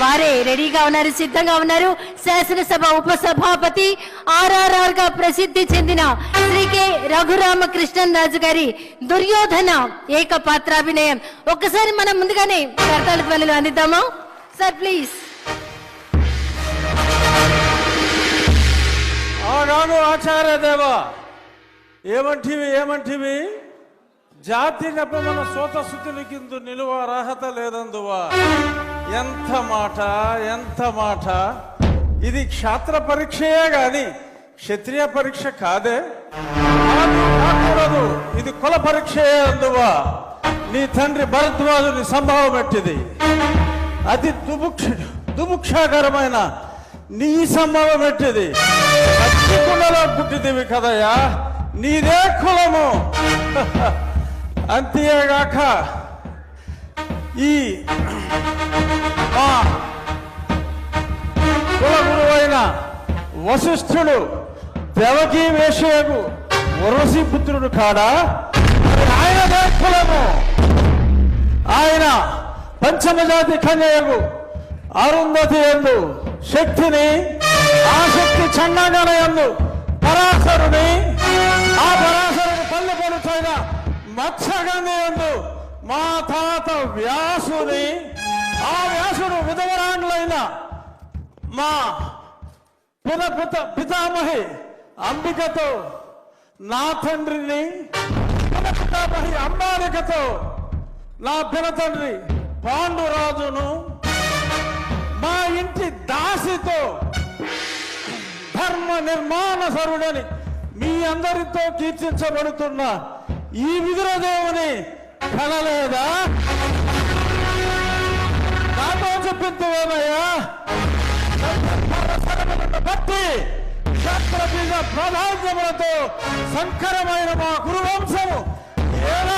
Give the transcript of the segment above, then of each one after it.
వారే రెడీగా ఉన్నారు సిద్ధంగా ఉన్నారు. శాసనసభ ఉపసభాపతి ఆర్ఆర్ఆర్గా ప్రసిద్ధి చెందిన శ్రీ కె. రఘురామకృష్ణన్ రాజు గారి దుర్యోధన ఏక పాత్రాభినయం ఒక్కసారి మనం ముందుగానే కర్తాల ధ్వనులు అందిద్దామా? Sir please. ఆగాగు ఆచార్య దేవ. ఏమంటివి ఏమంటివి? జాతి నెపమన సోత శుద్ధులకిందు నిలువ అర్హత లేదందువా? ఎంత మాట ఎంత మాట. ఇది క్షాత్ర పరీక్షయే గాని క్షత్రియ పరీక్ష కాదే. కాకూడదు. ఇది కుల పరీక్షయే అందువా. నీ తండ్రి భరద్వాజుని సంభవం పెట్టింది అతి దుభుక్ష దుభుక్షాకరమైన నీ సంభవం పెట్టింది కులలో పుట్టిదివి కదయ్యా. నీదే కులము. అంతేగాక ఈ మా కుల గురువైన వశిష్ఠుడు దేవకీ వేషయకు వరసి పుత్రుడు కాడా? ఆయన ఆయనదే కులము? ఆయన పంచమజాతి కన్యకు అరుంధతి ఎందు శక్తిని ఆ శక్తి చండాగన ఎందు పరాశరుని ఆ పరాశరుని పల్లె పడుతున్న మత్స్యగంధి ఎందు మా తాత వ్యాసుని ఆ వ్యాసుడు విధవరాండ్లైన మా పిత పిత పితామహి అంబికతో నా తండ్రిని పిత పితామహి అంబాలికతో నా పినతండ్రి పాండురాజును మా ఇంటి దాసితో ధర్మ నిర్మాణ సరుడని మీ అందరితో కీర్తించబడుతున్న ఈ విదురదేవుని కనలేదా? నాతో చెప్పిందేమయ్యా బట్టి క్షత్రబీజ ప్రాధాన్యములతో సంకరమైన మా గురువంశము ఏనాడో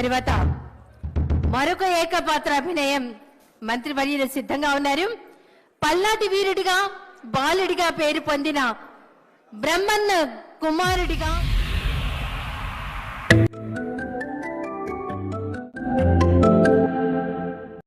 తర్వాత మరొక ఏకపాత్ర అభినయం మంత్రి వర్యులు సిద్ధంగా ఉన్నారు. పల్నాటి వీరుడిగా బాలుడిగా పేరు పొందిన బ్రహ్మన్న కుమారుడిగా